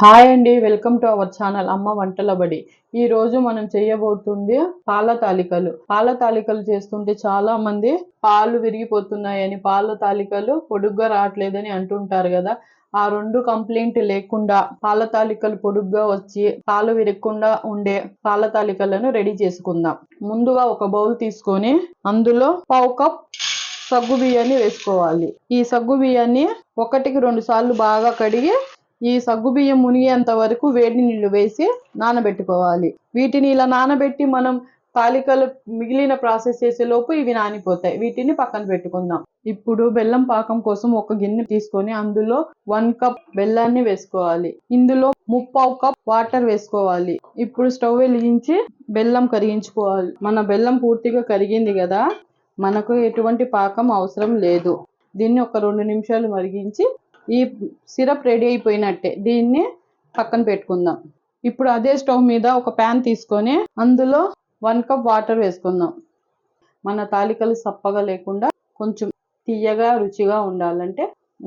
Hi అండి welcome to our channel అమ్మ వంటల బడి. ఈ రోజు మనం చేయబోతుంది పాల తాలికలు. పాల తాలికలు చేస్తుంటే చాలా మంది పాలు విరిగిపోతున్నాయని పాల తాలికలు పొడుగ్గా రావట్లేదని అంటుంటారు కదా. ఆ రెండు కంప్లైంట్ లేకుండా పాల తాలికలు పొడుగ్గా వచ్చి పాలు విరగకుండా ఉండే పాల తాలికలను రెడీ చేసుకుందాం. ముందుగా ఒక బౌల్ తీసుకొని అందులో పావు కప్ సగ్గు బియ్యాన్ని వేసుకోవాలి. ఈ సగ్గు బియ్యాన్ని ఒకటికి రెండు సార్లు బాగా కడిగి ఈ సగ్గు బియ్యం మునిగేంత వరకు వేడి నీళ్ళు వేసి నానబెట్టుకోవాలి. వీటిని ఇలా నానబెట్టి మనం తాలికలు మిగిలిన ప్రాసెస్ చేసే లోపు ఇవి నానిపోతాయి. వీటిని పక్కన పెట్టుకుందాం. ఇప్పుడు బెల్లం పాకం కోసం ఒక గిన్నె తీసుకొని అందులో వన్ కప్ బెల్లాన్ని వేసుకోవాలి. ఇందులో ముప్పావు కప్ వాటర్ వేసుకోవాలి. ఇప్పుడు స్టవ్ వెలిగించి బెల్లం కరిగించుకోవాలి. మన బెల్లం పూర్తిగా కరిగింది కదా మనకు ఎటువంటి పాకం అవసరం లేదు. దీన్ని ఒక రెండు నిమిషాలు మరిగించి ఈ సిరప్ రెడీ అయిపోయినట్టే. దీన్ని పక్కన పెట్టుకుందాం. ఇప్పుడు అదే స్టవ్ మీద ఒక ప్యాన్ తీసుకొని అందులో వన్ కప్ వాటర్ వేసుకుందాం. మన తాలికలు సప్పగా లేకుండా కొంచెం తీయగా రుచిగా ఉండాలంటే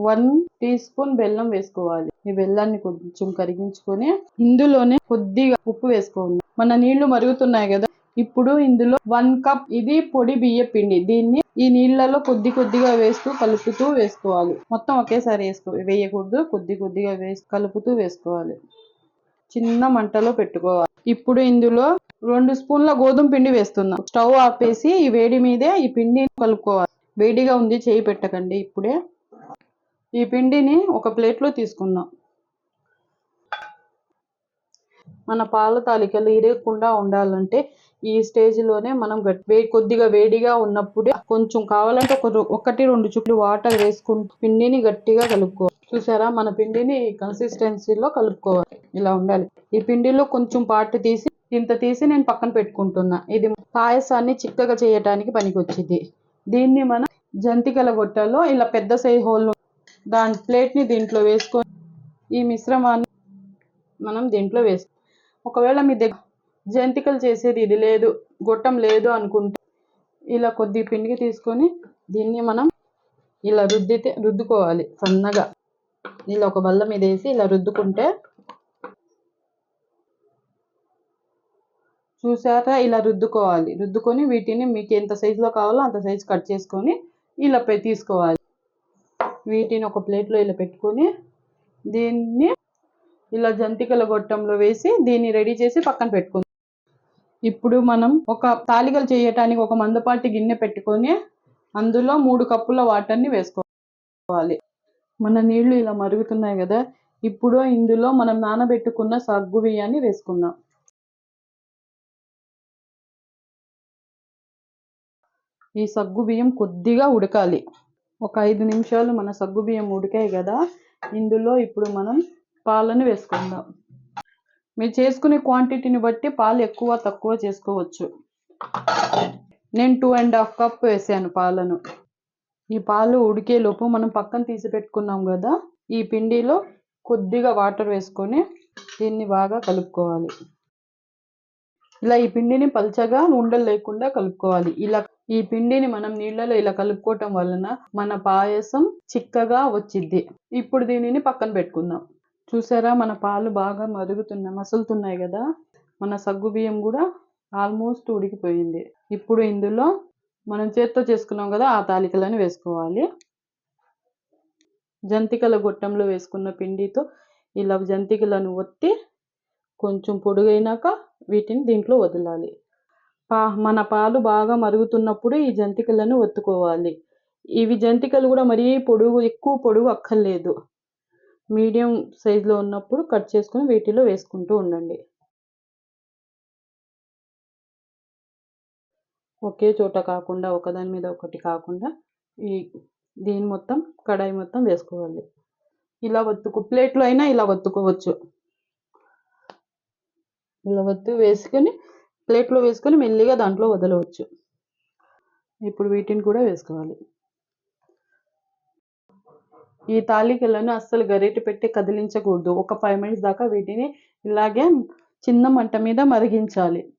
వన్ టీ స్పూన్ బెల్లం వేసుకోవాలి. ఈ బెల్లాన్ని కొంచెం కరిగించుకొని ఇందులోనే కొద్దిగా ఉప్పు వేసుకోండి. మన నీళ్ళు మరుగుతున్నాయి కదా ఇప్పుడు ఇందులో వన్ కప్ ఇది పొడి బియ్య పిండి. దీన్ని ఈ నీళ్ళలో కొద్ది కొద్దిగా వేస్తూ కలుపుతూ వేసుకోవాలి. మొత్తం ఒకేసారి వేసుకో వేయకూడదు. కొద్ది కొద్దిగా వేసి కలుపుతూ వేసుకోవాలి. చిన్న మంటలో పెట్టుకోవాలి. ఇప్పుడు ఇందులో రెండు స్పూన్ల గోధుమ పిండి వేస్తున్నాం. స్టవ్ ఆపేసి ఈ వేడి మీదే ఈ పిండిని కలుపుకోవాలి. వేడిగా ఉంది చేయి పెట్టకండి ఇప్పుడే. ఈ పిండిని ఒక ప్లేట్లో తీసుకుందాం. మన పాల తాలికలు ఇరగకుండా ఉండాలంటే ఈ స్టేజ్లోనే మనం వే కొద్దిగా వేడిగా ఉన్నప్పుడే కొంచెం కావాలంటే ఒక ఒకటి రెండు చుట్లు వాటర్ వేసుకుంటూ పిండిని గట్టిగా కలుపుకోవాలి. చూసారా? మన పిండిని కన్సిస్టెన్సీలో కలుపుకోవాలి. ఇలా ఉండాలి. ఈ పిండిలో కొంచెం పాటు తీసి ఇంత తీసి నేను పక్కన పెట్టుకుంటున్నా. ఇది పాయసాన్ని చిక్కగా చేయటానికి పనికొచ్చింది దీన్ని మనం జంతికల గొట్టలో ఇలా పెద్ద సైజ్ హోల్ దాని ప్లేట్ని దీంట్లో వేసుకొని ఈ మిశ్రమాన్ని మనం దీంట్లో వేసుకో ఒకవేళ మీ దగ్గర జంతికలు చేసేది ఇది లేదు గొట్టం లేదు అనుకుంటే ఇలా కొద్ది పిండికి తీసుకొని దీన్ని మనం ఇలా రుద్దితే రుద్దుకోవాలి సన్నగా. ఇలా ఒక బల్ల మీద వేసి ఇలా రుద్దుకుంటే చూసారా? ఇలా రుద్దుకోవాలి. రుద్దుకొని వీటిని మీకు ఎంత సైజులో కావాలో అంత సైజు కట్ చేసుకొని ఇలా తీసుకోవాలి. వీటిని ఒక ప్లేట్లో ఇలా పెట్టుకొని దీన్ని ఇలా జంతికల గొట్టంలో వేసి దీన్ని రెడీ చేసి పక్కన పెట్టుకుందాం. ఇప్పుడు మనం ఒక తాలికలు చేయటానికి ఒక మందపాటి గిన్నె పెట్టుకొని అందులో మూడు కప్పుల వాటర్ని వేసుకోవాలి. మన నీళ్ళు ఇలా మరుగుతున్నాయి కదా ఇప్పుడు ఇందులో మనం నానబెట్టుకున్న సగ్గు బియ్యాన్ని వేసుకుందాం. ఈ సగ్గు బియ్యం కొద్దిగా ఉడకాలి. ఒక ఐదు నిమిషాలు మన సగ్గు బియ్యం ఉడికాయి కదా ఇందులో ఇప్పుడు మనం పాలను వేసుకుందాం. మీరు చేసుకునే క్వాంటిటీని బట్టి పాలు ఎక్కువ తక్కువ చేసుకోవచ్చు. నేను టూ అండ్ హాఫ్ కప్ వేసాను పాలను. ఈ పాలు ఉడికేలోపు మనం పక్కన తీసి పెట్టుకున్నాం కదా ఈ పిండిలో కొద్దిగా వాటర్ వేసుకొని దీన్ని బాగా కలుపుకోవాలి. ఇలా ఈ పిండిని పల్చగా ఉండలు లేకుండా కలుపుకోవాలి. ఇలా ఈ పిండిని మనం నీళ్ళలో ఇలా కలుపుకోవటం వలన మన పాయసం చిక్కగా వచ్చిద్ది. ఇప్పుడు దీనిని పక్కన పెట్టుకుందాం. చూసారా? మన పాలు బాగా మరుగుతున్నాయి మసులుతున్నాయి కదా? మన సగ్గు బియ్యం కూడా ఆల్మోస్ట్ ఉడికిపోయింది. ఇప్పుడు ఇందులో మనం చేత్తో చేసుకున్నాం కదా ఆ తాలికలను వేసుకోవాలి. జంతికల గొట్టంలో వేసుకున్న పిండితో ఇలా జంతికలను ఒత్తి కొంచెం పొడుగైనాక వీటిని దీంట్లో వదలాలి. పా మన పాలు బాగా మరుగుతున్నప్పుడు ఈ జంతికలను ఒత్తుకోవాలి. ఇవి జంతికలు కూడా మరీ పొడుగు ఎక్కువ పొడుగు అక్కర్లేదు. మీడియం సైజులో ఉన్నప్పుడు కట్ చేసుకొని వీటిలో వేసుకుంటూ ఉండండి. ఒకే చోట కాకుండా ఒకదాని మీద ఒకటి కాకుండా ఈ దీని మొత్తం కడాయి మొత్తం వేసుకోవాలి. ఇలా వత్తుకు ప్లేట్లో అయినా ఇలా వత్తుకోవచ్చు ఇలా వత్తు వేసుకొని ప్లేట్లో వేసుకొని మెల్లిగా దాంట్లో వదలవచ్చు. ఇప్పుడు వీటిని కూడా వేసుకోవాలి. ఈ తాలికలను అస్సలు గరిటె పెట్టి కదిలించకూడదు. ఒక ఫైవ్ మినిట్స్ దాకా వీటిని ఇలాగే చిన్న మంట మీద మరిగించాలి.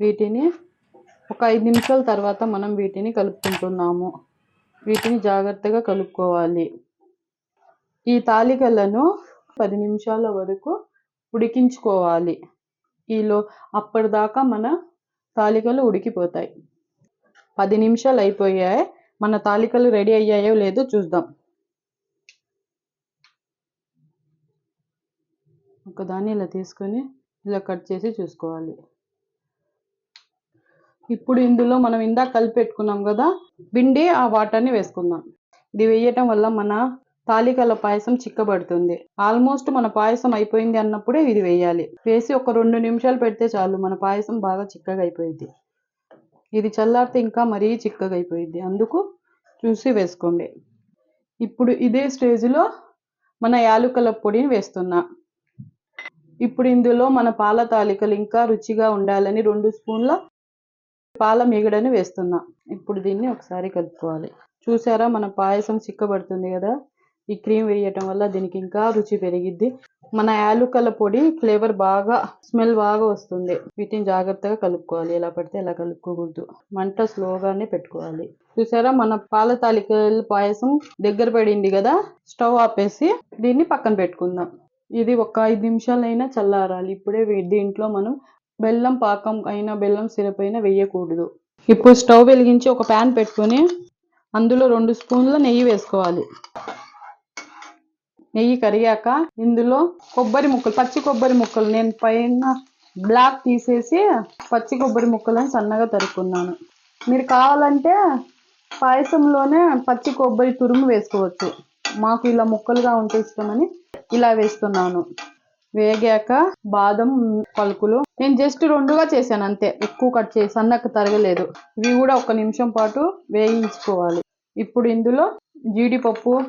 వీటిని ఒక ఐదు నిమిషాల తర్వాత మనం వీటిని కలుపుకుంటున్నాము. వీటిని జాగ్రత్తగా కలుపుకోవాలి. ఈ తాలికలను పది నిమిషాల వరకు ఉడికించుకోవాలి. ఈలో అప్పటిదాకా మన తాలికలు ఉడికిపోతాయి. పది నిమిషాలు అయిపోయాయి. మన తాలికలు రెడీ అయ్యాయో లేదో చూద్దాం. ఒకదాన్ని ఇలా తీసుకొని ఇలా కట్ చేసి చూసుకోవాలి. ఇప్పుడు ఇందులో మనం ఇందాక కలిపి పెట్టుకున్నాం కదా పిండి ఆ వాటర్ని వేసుకుందాం. ఇది వేయటం వల్ల మన తాలికల పాయసం చిక్కబడుతుంది. ఆల్మోస్ట్ మన పాయసం అయిపోయింది అన్నప్పుడే ఇది వేయాలి. వేసి ఒక రెండు నిమిషాలు పెడితే చాలు మన పాయసం బాగా చిక్కగా అయిపోయింది. ఇది చల్లారితే ఇంకా మరీ చిక్కగా అయిపోయింది. అందుకు చూసి వేసుకోండి. ఇప్పుడు ఇదే స్టేజ్లో మన యాలుకల పొడిని వేస్తున్నా. ఇప్పుడు ఇందులో మన పాల తాలికలు ఇంకా రుచిగా ఉండాలని రెండు స్పూన్ల పాల మీగడని వేస్తున్నా. ఇప్పుడు దీన్ని ఒకసారి కలుపుకోవాలి. చూసారా మన పాయసం చిక్కబడుతుంది కదా? ఈ క్రీమ్ వేయటం వల్ల దీనికి ఇంకా రుచి పెరిగిద్ది. మన యాలుకల పొడి ఫ్లేవర్ బాగా స్మెల్ బాగా వస్తుంది. వీటిని జాగ్రత్తగా కలుపుకోవాలి. ఎలా పడితే ఎలా కలుపుకోకూడదు. మంట స్లోగానే పెట్టుకోవాలి. చూసారా మన పాల తాలికల పాయసం దగ్గర పడింది కదా? స్టవ్ ఆపేసి దీన్ని పక్కన పెట్టుకుందాం. ఇది ఒక ఐదు నిమిషాలైనా చల్లారాలి. ఇప్పుడే దీంట్లో మనం బెల్లం పాకం అయినా బెల్లం సిరప్ అయినా వేయకూడదు. ఇప్పుడు స్టవ్ వెలిగించి ఒక ప్యాన్ పెట్టుకొని అందులో రెండు స్పూన్ల నెయ్యి వేసుకోవాలి. నెయ్యి కరిగాక ఇందులో కొబ్బరి ముక్కలు పచ్చి కొబ్బరి ముక్కలు. నేను పైన బ్లాక్ తీసేసి పచ్చి కొబ్బరి ముక్కలను సన్నగా తరుక్కున్నాను. మీరు కావాలంటే పాయసంలోనే పచ్చి కొబ్బరి తురుము వేసుకోవచ్చు. మాకు ఇలా ముక్కలుగా ఉంటే ఇష్టమని ఇలా వేస్తున్నాను. వేగాక బాదం పలుకులు. నేను జస్ట్ రెండుగా చేశాను అంతే. ఎక్కువ కట్ చేసి సన్నకు తరగలేదు. ఇవి కూడా ఒక నిమిషం పాటు వేయించుకోవాలి. ఇప్పుడు ఇందులో జీడిపప్పు.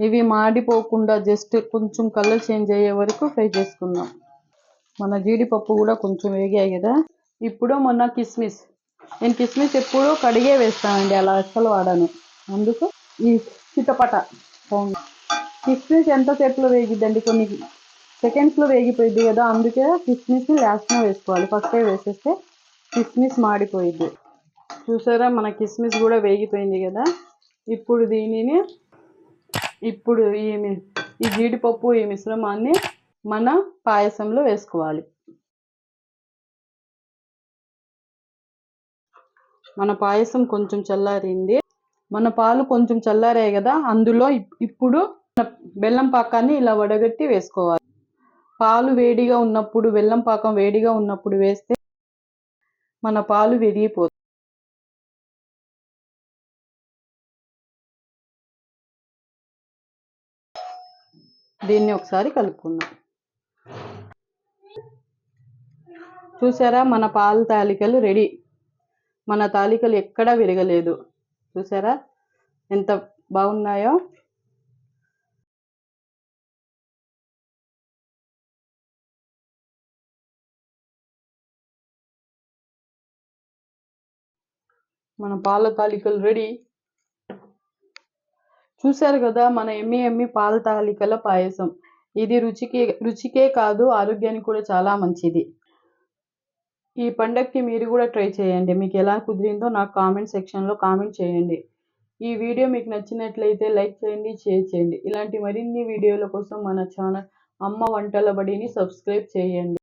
ఇవి మాడిపోకుండా జస్ట్ కొంచెం కలర్ చేంజ్ అయ్యే వరకు ఫ్రై చేసుకుందాం. మన జీడిపప్పు కూడా కొంచెం వేగాయి కదా. ఇప్పుడు మొన్న కిస్మిస్. నేను కిస్మిస్ ఎప్పుడూ కడిగే వేస్తానండి. అలా అస్సలు వాడాను. అందుకు ఈ చిటపట. కిస్మిస్ ఎంతసేపులో వేగిద్దండి కొన్ని సెకండ్స్లో వేగిపోయింది కదా అందుకే కిస్మిస్ లాస్ట్లో వేసుకోవాలి. ఫస్టే వేసేస్తే కిస్మిస్ మాడిపోయింది చూసారా మన కిస్మిస్ కూడా వేగిపోయింది కదా. ఇప్పుడు దీనిని ఇప్పుడు ఈ ఈ జీడిపప్పు ఈ మిశ్రమాన్ని మన పాయసంలో వేసుకోవాలి. మన పాయసం కొంచెం చల్లారింది. మన పాలు కొంచెం చల్లారాయి కదా అందులో ఇప్- ఇప్పుడు బెల్లం పాకాన్ని ఇలా వడగట్టి వేసుకోవాలి. పాలు వేడిగా ఉన్నప్పుడు బెల్లం పాకం వేడిగా ఉన్నప్పుడు వేస్తే మన పాలు విరిగిపోతుంది దీన్ని ఒకసారి కలుపుకుందాం. చూసారా మన పాల తాలికలు రెడీ. మన తాలికలు ఎక్కడా విరగలేదు. చూసారా? ఎంత బాగున్నాయో? మన పాల తాలికలు రెడీ. చూశారు కదా మన ఎమ్మి ఎమ్మి పాల తాలికల పాయసం. ఇది రుచికి రుచికే కాదు ఆరోగ్యానికి కూడా చాలా మంచిది. ఈ పండగకి మీరు కూడా ట్రై చేయండి. మీకు ఎలా కుదిరిందో నాకు కామెంట్ సెక్షన్లో కామెంట్ చేయండి. ఈ వీడియో మీకు నచ్చినట్లయితే లైక్ చేయండి షేర్ చేయండి. ఇలాంటి మరిన్ని వీడియోల కోసం మన ఛానల్ అమ్మ వంటల బడిని సబ్స్క్రైబ్ చేయండి.